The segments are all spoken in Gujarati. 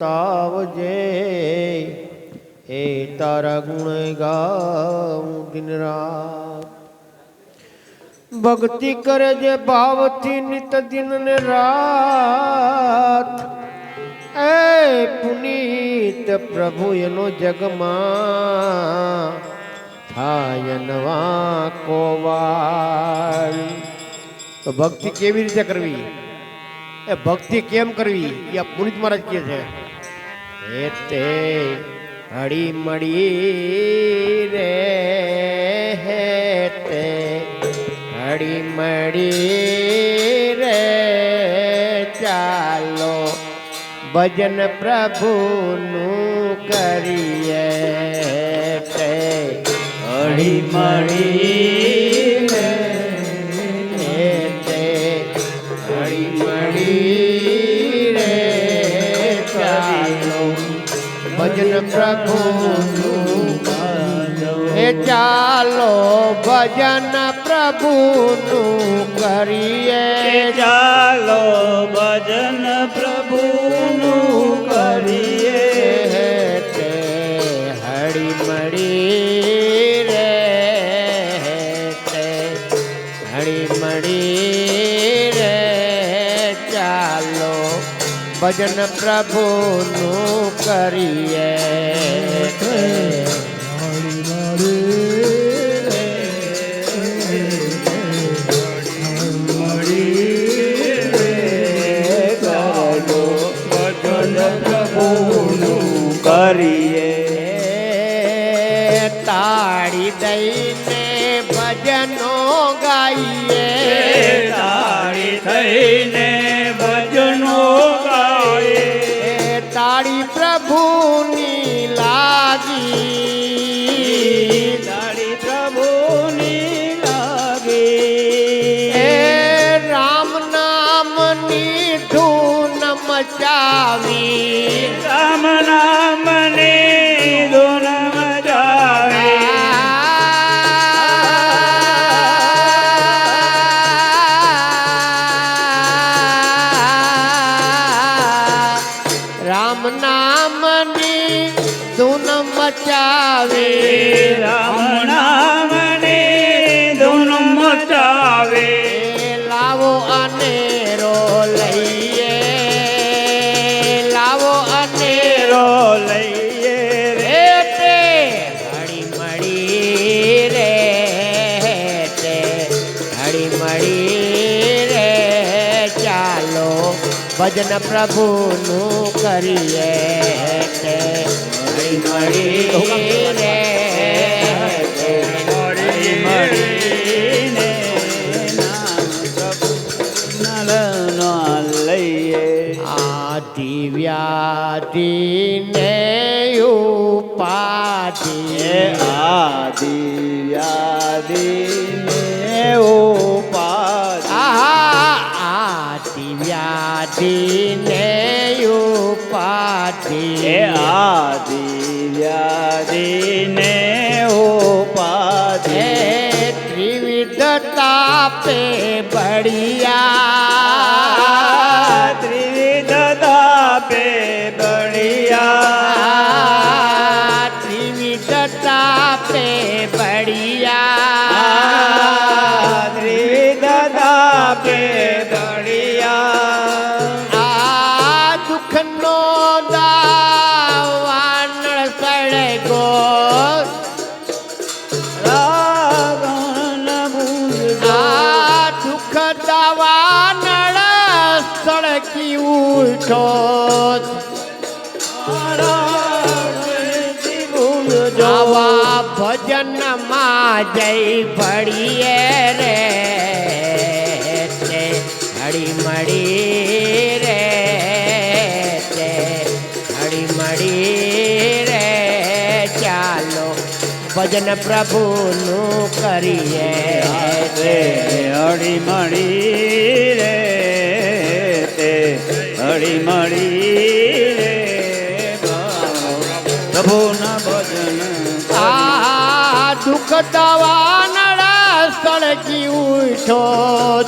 તાવજે એ તારા ગુણ ગાઉં દિન રાત ભક્તિ કરે જે ભાવથી નિત દિન ને રાત એ પુનીત પ્રભુ એનો જગમાં થાય નવા કોવાલ તો ભક્તિ કેવી રીતે કરવી એ ભક્તિ કેમ કરવી એ આ પુનિત મહારાજ કહે છે એ તે હળી મળી રે તે હળી મળી રે ચાલો ભજન પ્રભુનું કરીએ તે હળી મળી રે પ્રભુનું એ ચાલો ભજન પ્રભુનું કરીએ. ચાલો ભજન પ્રભુનું ભજન પ્રભુનું કરીએ. કરીએ. તાળી દઈને ભજનો ગાઈએ. તાળી થઈને મચાવી રામ મને ધૂન મચાવી રામ નામની ધૂન મચાવી રામ નામને ભજન પ્રભુનું કરીએ હળી મળી રે તે મળી મળીને. નામ પ્રભુના લઈએ આદિ વ્યાધિ ને ઉપાધિ. આદિ વ્યાધિ ને વ્યાધિ ને ઉપાધિ. એ આદિ વ્યાધિ ને ઉપાધિ ત્રિવિધ તાપે બળિયા ઉઠો આવા ભજનમાં જઈ ભળીએ રે હળી મળી રે તે હળી મળી રે. ચાલો ભજન પ્રભુનું કરીએ રે હળી મળી દવાનળ સળગી ઉઠો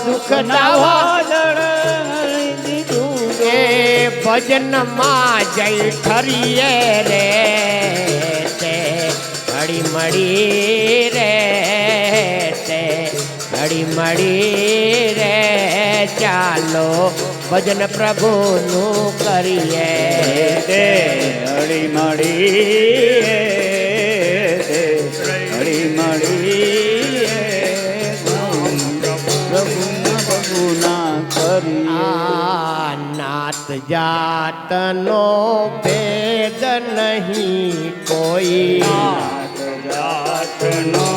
દુઃખ દવા નવા જળ દીધું એ ભજનમાં જય ઠરીએ રે તે, હળી મળી રે તે હળી મળી રે ચાલો ભજન પ્રભુનું કરીએ તે. હળી મળી હળી મળી પ્રભુના પ્રભુના કરી નાત જાતનો ભેદ નહીં કોઈ જાતનો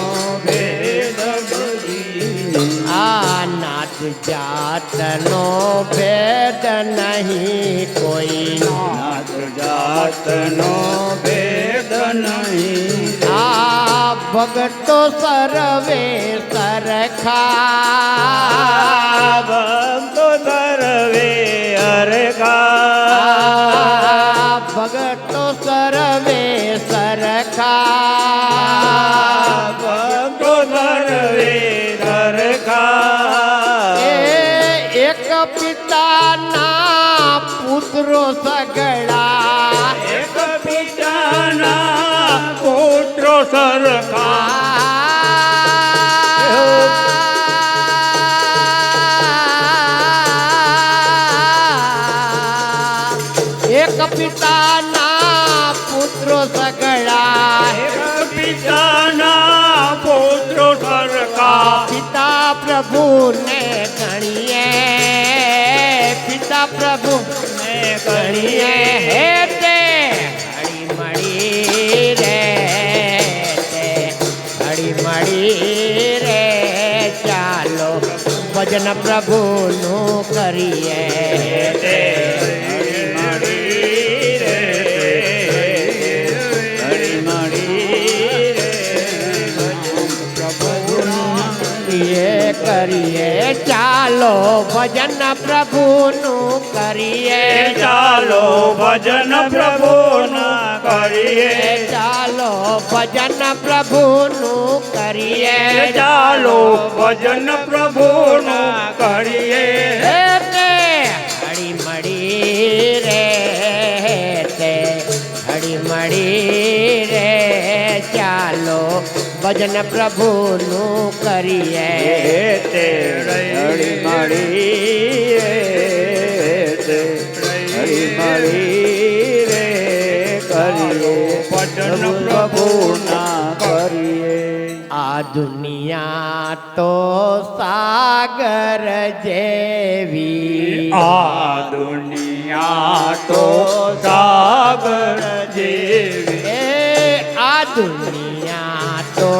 નાત જાતનો ભેદ નહીં કોઈ નાત જાતનો ભેદ भगतो सर्वे सरखा तो सर्वे अरखा भगतो सर्वे सरखा भगतो सर्वे सरखा एक पिता ना पुत्रो सगड़ा। सरकार। एक पिता ना पुत्र सगड़ा एक पिता ना पुत्र सरका पिता प्रभु ने करिए। पिता प्रभु ने गणिए મળી રે ચાલો ભજન પ્રભુનું કરીએ. ચાલો ભજન પ્રભુનું કરીએ. ચાલો ભજન પ્રભુનું કરીએ. ચાલો ભજન પ્રભુનું કરીએ. ચાલો ભજન પ્રભુનું કરીએ. હળી મળી રે. ભજન પ્રભુનું કરીએ. તે હળી મળી હળી મળી રે કરીએ. ભજન પ્રભુના કરીએ આ દુનિયા તો સાગર જેવી. આ દુનિયા તો સાગર જેવી. આ દુનિયા તો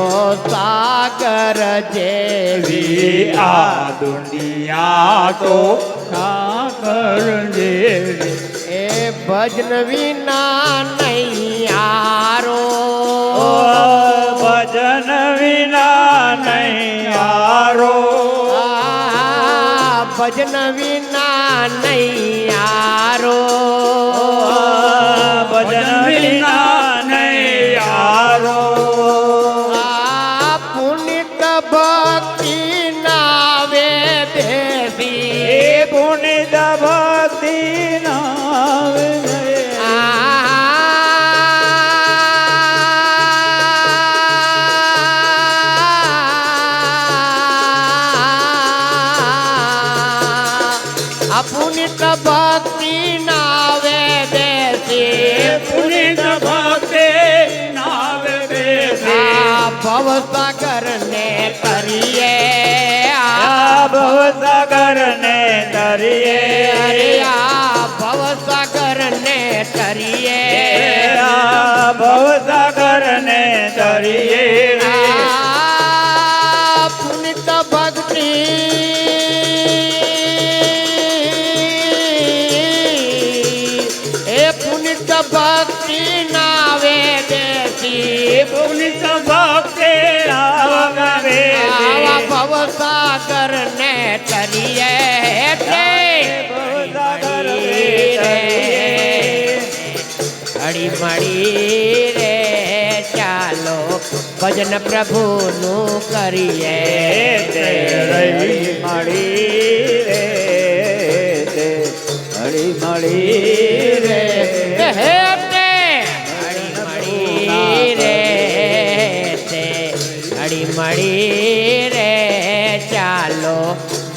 સાગર જેવી આ દુનિયા તો સાગર જેવી. એ ભજન વિના ભવસાગર ને કરીએ આ ભવસાગર ને તરીએ. અરે આ ભવસાગર ને તરીએ આ ભવસાગર ને તરીએ ભજન પ્રભુનું કરીએ તે. રહી મળી રે તે હળી મળી રે હે તે હળી મળી રે તે હળી મળી રે ચાલો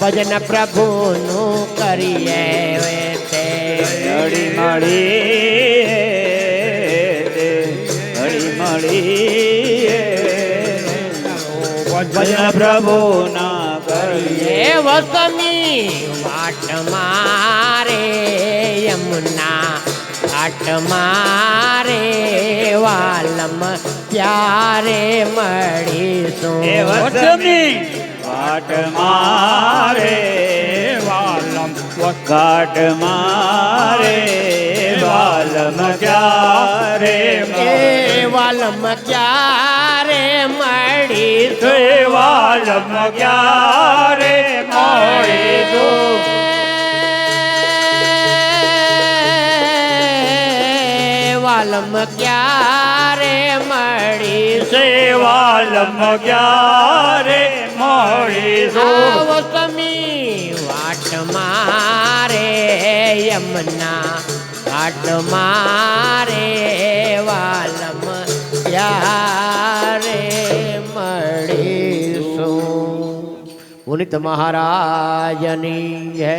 ભજન પ્રભુનું કરીએ તે. હળી મળી ભજન પ્રભુ ના કરીએ. વસમી વાટ મારે યમુના ઘાટ મારે વાલમ ત્યારે મળીશું? વસમી વાટ મારે વાલમ ઘાટ મારે વાલમ ક્યારે વાલમ ક્યારે મળીશું એ વાલમ ક્યારે મળીશું વાલમ ક્યારે મળીશું સેવાલમ ક્યારે મળીશું આવો સમી વાટ મારે યમના. વાટ મારે વાલમ ત્યારે પુનિત મહારાજની જય